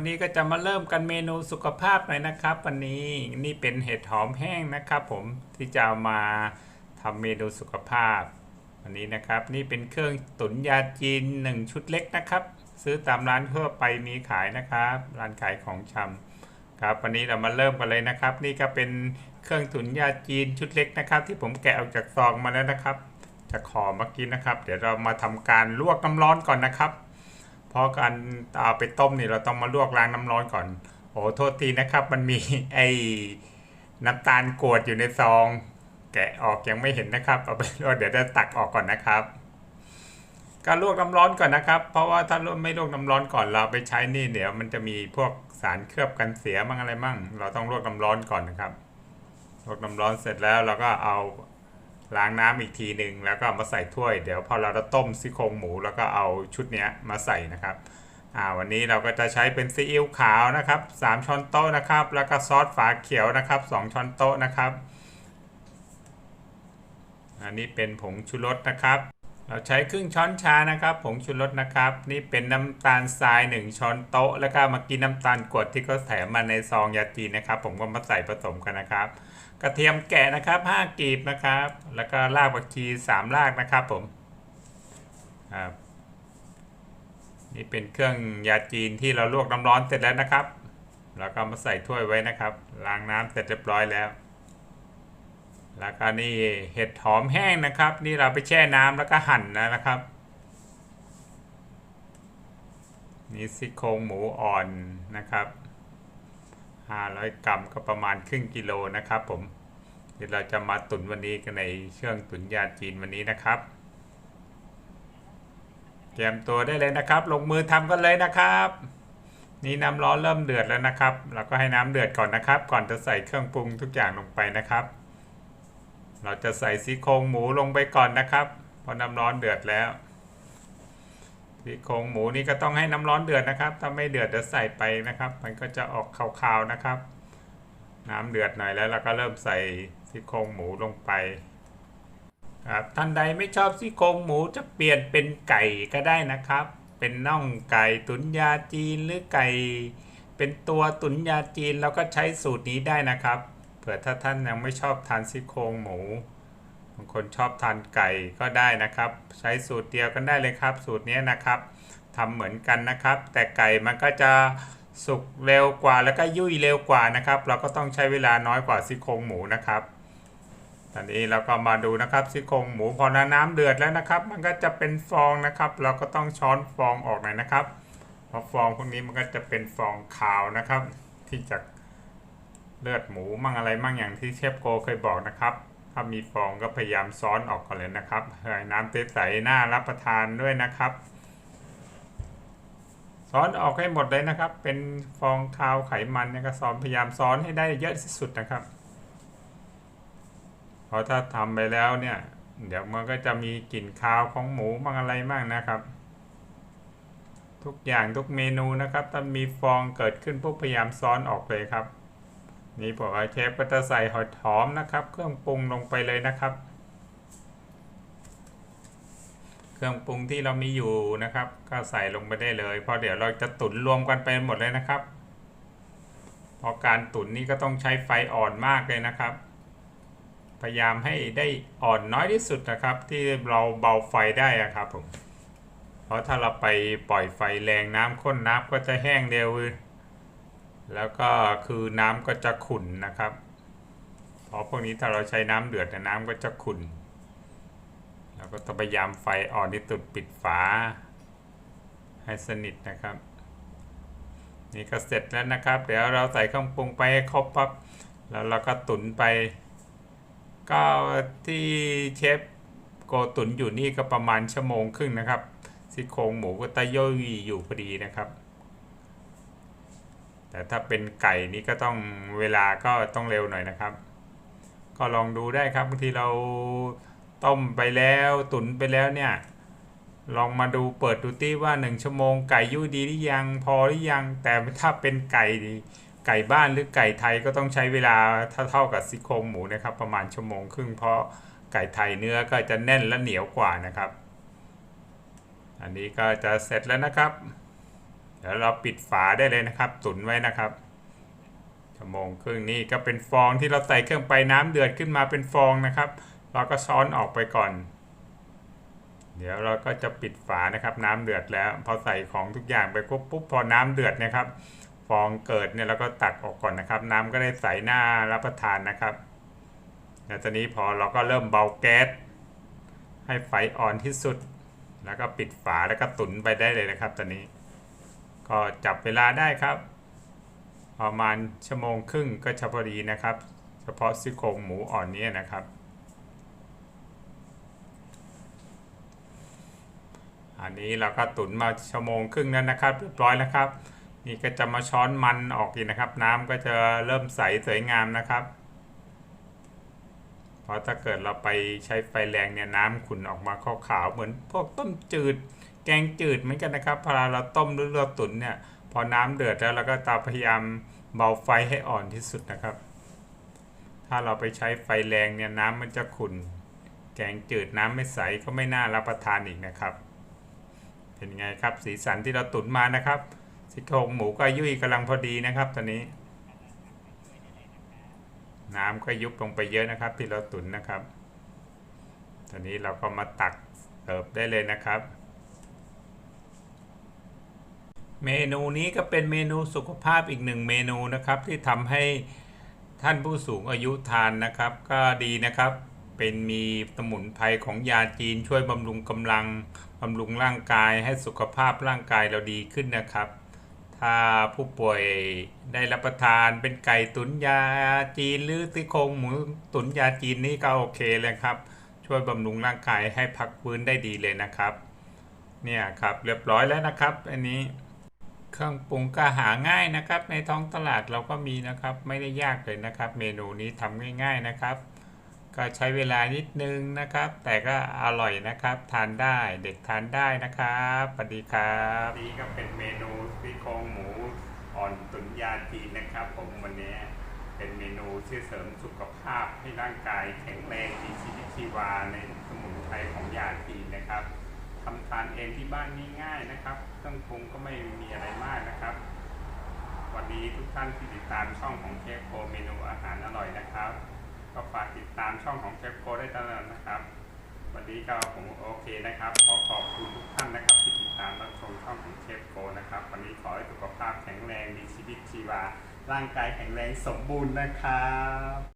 วันนี้ก็จะมาเริ่มกันเมนูสุขภาพหน่อยนะครับ วันนี้นี่เป็นเห็ดหอมแห้งนะครับผมที่จะามาทำเมนูสุขภาพ วันนี้นะครับ นี่เป็นเครื่องตุ๋นยาจีนหนึ่งชุดเล็กนะครับ ซื้อตามร้านทั่วไปมีขายนะครับ ร้านขายของชำครับ วันนี้เรามาเริ่มกันเลยนะครับ นี่ก็เป็นเครื่องตุ๋นยาจีนชุดเล็กนะครับ ที่ผมแกะออกจากซองมาแล้วนะครับ จะขอเมื่อกี้นะครับ เดี๋ยวเรามาทำการลวกน้ำร้อนก่อนนะครับ เพราะการเอาไปต้มนี่เราต้องมาลวกล้างน้ำร้อนก่อน โอ้โทษทีนะครับ มันมีไอ้น้ำตาลกรวดอยู่ในซอง แกะออกยังไม่เห็นนะครับเอาไปลวกเดี๋ยวจะตักออกก่อนนะครับการลวกน้ำร้อนก่อนนะครับ เพราะว่าถ้าไม่ลวกน้ำร้อนก่อนเราไปใช้นี่เดี๋ยวมันจะมีพวกสารเคลือบกันเสียมั่งอะไรมั่ง เราต้องลวกน้ำร้อนก่อนนะครับลวกน้ำร้อนเสร็จแล้วเราก็เอา ล้างน้ำอีกทีหนึ่งแล้วก็มาใส่ถ้วย เดี๋ยวพอเราจะต้มซี่โครงหมูแล้วก็เอาชุดนี้มาใส่นะครับอ่าวันนี้เราก็จะใช้เป็นซีอิ๊วขาวนะครับ3ช้อนโต๊ะนะครับ แล้วก็ซอสฝาเขียวนะครับ2ช้อนโต๊ะนะครับ อันนี้เป็นผงชูรสนะครับ เราใช้ครึ่งช้อนชานะครับ ผงชูรสนะครับ นี่เป็นน้ำตาลทราย 1 ช้อนโต๊ะ แล้วก็มากินน้ำตาลกรวดที่เขาแถมมาในซองยาจีนนะครับ ผมก็มาใส่ผสมกันนะครับ กระเทียมแกะนะครับ5กีบนะครับ แล้วก็รากผักชี3รากนะครับผมครับนี่เป็นเครื่องยาจีนที่เราลวกน้ำร้อนเสร็จแล้วนะครับ แล้วก็มาใส่ถ้วยไว้นะครับล้างน้ำเสร็จเรียบร้อยแล้ว แล้วก็นี่เห็ดหอมแห้งนะครับ นี่เราไปแช่น้ำแล้วก็หั่นนะครับนี่ซี่โครงหมูอ่อนนะครับ 500 กรัมก็ประมาณครึ่งกิโลนะครับผมเดี๋ยวเราจะมาตุ๋นวันนี้กันในเครื่องตุ๋นยาจีนวันนี้นะครับเตรียมตัวได้เลยนะครับ ลงมือทำกันเลยนะครับ นี่น้ำร้อนเริ่มเดือดแล้วนะครับ เราก็ให้น้ำเดือดก่อนนะครับ ก่อนจะใส่เครื่องปรุงทุกอย่างลงไปนะครับ เราจะใส่ซี่โครงหมูลงไปก่อนนะครับ เพราะน้ำร้อนเดือดแล้ว ซี่โครงหมูนี่ก็ต้องให้น้ำร้อนเดือดนะครับ ถ้าไม่เดือดจะใส่ไปนะครับ มันก็จะออกคาวๆนะครับ น้ำเดือดหน่อยแล้วเราก็เริ่มใส่ซี่โครงหมูลงไปครับท่านใดไม่ชอบซี่โครงหมูจะเปลี่ยนเป็นไก่ก็ได้นะครับ เป็นน่องไก่ตุ๋นยาจีนหรือไก่ เป็นตัวตุ๋นยาจีนเราก็ใช้สูตรนี้ได้นะครับ เผื่อถ้าท่านยังไม่ชอบทานซี่โครงหมูางคนชอบทานไก่ก็ได้นะครับ ใช้สูตรเดียวกันได้เลยครับ สูตรนี้นะครับทำเหมือนกันนะครับ แต่ไก่มันก็จะสุกเร็วกว่าแล้วก็ยุ่ยเร็วกว่านะครับ เราก็ต้องใช้เวลาน้อยกว่าซี่โครงหมูนะครับตอนนี้เราก็มาดูนะครับซี่โครงหมูพอน้ำเดือดแล้วนะครับ มันก็จะเป็นฟองนะครับ เราก็ต้องช้อนฟองออกหน่อยนะครับเพราะฟองพวกนี้มันก็จะเป็นฟองขาวนะครับ ที่จากเลือดหมูมั่งอะไรมั่งอย่างที่เชฟโกเคยบอกนะครับ ถ้ามีฟองก็พยายามซ้อนออกก่อนเลยนะครับให้น้ำใสๆน่ารับประทานด้วยนะครับซ้อนออกให้หมดเลยนะครับ เป็นฟองคาวไขมันเนี่ยก็ซ้อนพยายามซ้อนให้ได้เยอะที่สุดนะครับ เพราะถ้าทำไปแล้วเนี่ย เดี๋ยวมันก็จะมีกลิ่นคาวของหมูมั่งอะไรมั่งนะครับ ทุกอย่างทุกเมนูนะครับ ถ้ามีฟองเกิดขึ้นปุ๊บพยายามซ้อนออกเลยครับ นี่ผมเอเชฟก็จะใส่หอยหอมนะครับ เครื่องปรุงลงไปเลยนะครับ เครื่องปรุงที่เรามีอยู่นะครับ ก็ใส่ลงไปได้เลย เพราะเดี๋ยวเราจะตุ๋นรวมกันไปหมดเลยนะครับเพราะการตุ๋นนี่ก็ต้องใช้ไฟอ่อนมากเลยนะครับ พยายามให้ได้อ่อนน้อยที่สุดนะครับ ที่เราเบาไฟได้อะครับผมเพราะถ้าเราไปปล่อยไฟแรงน้ำข้นน้ำก็จะแห้งเร็ว แล้วก็คือน้ำก็จะขุ่นนะครับเพราะพวกนี้ถ้าเราใช้น้ำเดือดน้ำก็จะขุ่นเราก็ต้องพยายามไฟอ่อนที่สุดปิดฝาให้สนิทนะครับ นี่ก็เสร็จแล้วนะครับ เดี๋ยวเราใส่เครื่องปรุงไปให้ครบปั๊บแล้วเราก็ตุ๋นไป ก็ที่เชฟโกตุ๋นอยู่นี่ก็ประมาณชั่วโมงครึ่งนะครับซี่โครงหมูก็ตะย่อยอยู่พอดีนะครับ แต่ถ้าเป็นไก่นี่ก็ต้องเวลาก็ต้องเร็วหน่อยนะครับ ก็ลองดูได้ครับบางทีเราต้มไปแล้วตุ๋นไปแล้วเนี่ยลองมาดูเปิดดูตี้ว่า 1 ชั่วโมงไก่ยุ่ยดีหรือยังพอหรือยัง แต่ถ้าเป็นไก่ไก่บ้านหรือไก่ไทยก็ต้องใช้เวลาเท่าเท่ากับซี่โครงหมูนะครับ ประมาณชั่วโมงครึ่งเพราะไก่ไทยเนื้อก็จะแน่นและเหนียวกว่านะครับ อันนี้ก็จะเสร็จแล้วนะครับ เดี๋ยวเราปิดฝาได้เลยนะครับ ตุนไว้นะครับชั่วโมงครึ่งนี่ก็เป็นฟองที่เราใส่เครื่องไปน้ำเดือดขึ้นมาเป็นฟองนะครับ เราก็ช้อนออกไปก่อน เดี๋ยวเราก็จะปิดฝานะครับ น้ำเดือดแล้ว พอใส่ของทุกอย่างไปปุ๊บปุ๊บพอน้ำเดือดนะครับ ฟองเกิดเนี่ยเราก็ตักออกก่อนนะครับ น้ำก็ได้ใสหน้ารับประทานนะครับแล้วตอนนี้พอเราก็เริ่มเบาแก๊สให้ไฟอ่อนที่สุด แล้วก็ปิดฝาแล้วก็ตุนไปได้เลยนะครับตอนนี้ ก็จับเวลาได้ครับ ประมาณชั่วโมงครึ่งก็จะพอดีนะครับ เฉพาะซี่โครงหมูอ่อนนี้นะครับอันนี้เราก็ตุ๋นมาชั่วโมงครึ่งแล้วนะครับเรียบร้อยแล้วครับ นี่ก็จะมาช้อนมันออกอีกนะครับ น้ำก็จะเริ่มใสสวยงามนะครับ เพราะถ้าเกิดเราไปใช้ไฟแรงเนี่ยน้ำขุ่นออกมาขาวๆเหมือนพวกต้มจืด แกงจืดเหมือนกันนะครับพอเราต้มหรือเราตุ๋นเนี่ยพอน้ำเดือดแล้วเราก็ตาพยายามเบาไฟให้อ่อนที่สุดนะครับ ถ้าเราไปใช้ไฟแรงเนี่ยน้ำมันจะขุ่นแกงจืดน้ำไม่ใสก็ไม่น่ารับประทานอีกนะครับ เป็นไงครับสีสันที่เราตุ๋นมานะครับซี่โครงหมูก็ยุ่ยกำลังพอดีนะครับ ตอนนี้ น้ำก็ยุบลงไปเยอะนะครับที่เราตุ๋นนะครับ ตอนนี้เราก็มาตักเสิร์ฟได้เลยนะครับ เมนูนี้ก็เป็นเมนูสุขภาพอีกหนึ่งเมนูนะครับ ที่ทำให้ท่านผู้สูงอายุทานนะครับ ก็ดีนะครับ เป็นมีสมุนไพรของยาจีนช่วยบำรุงกำลังบำรุงร่างกายให้สุขภาพร่างกายเราดีขึ้นนะครับ ถ้าผู้ป่วยได้รับประทานเป็นไก่ตุ๋นยาจีนหรือซี่โครงหมูตุ๋นยาจีนนี่ก็โอเคเลยครับ ช่วยบำรุงร่างกายให้พักฟื้นได้ดีเลยนะครับ เนี่ยครับเรียบร้อยแล้วนะครับ อันนี้ เครื่องปรุงก็หาง่ายนะครับ ในท้องตลาดเราก็มีนะครับ ไม่ได้ยากเลยนะครับ เมนูนี้ทำง่าย ๆนะครับ ก็ใช้เวลานิดนึงนะครับ แต่ก็อร่อยนะครับ ทานได้เด็กทานได้นะครับสวัสดีครับนี่ก็เป็นเมนูซี่โครงหมูอ่อนตุ๋นยาจีนนะครับ ผมวันนี้เป็นเมนูที่เสริมสุขภาพให้ร่างกายแข็งแรงมีชีวิตชีวาในสมุนไพรของยาจีนนะครับ ทำทานเองที่บ้านง่ายๆนะครับ เครื่องปรุงก็ไม่มีอะไรมากนะครับ วันนี้ทุกท่านที่ติดตามช่องของเชฟโคเมนูอาหารอร่อยนะครับ ก็ฝากติดตามช่องของเชฟโคได้ตลอดนะครับ วันนี้ก็ผมโอเคนะครับ ขอขอบคุณทุกท่านนะครับ ที่ติดตามรับชมช่องของเชฟโคนะครับ วันนี้ขอให้สุขภาพแข็งแรงมีชีวิตชีวา ร่างกายแข็งแรงสมบูรณ์นะครับ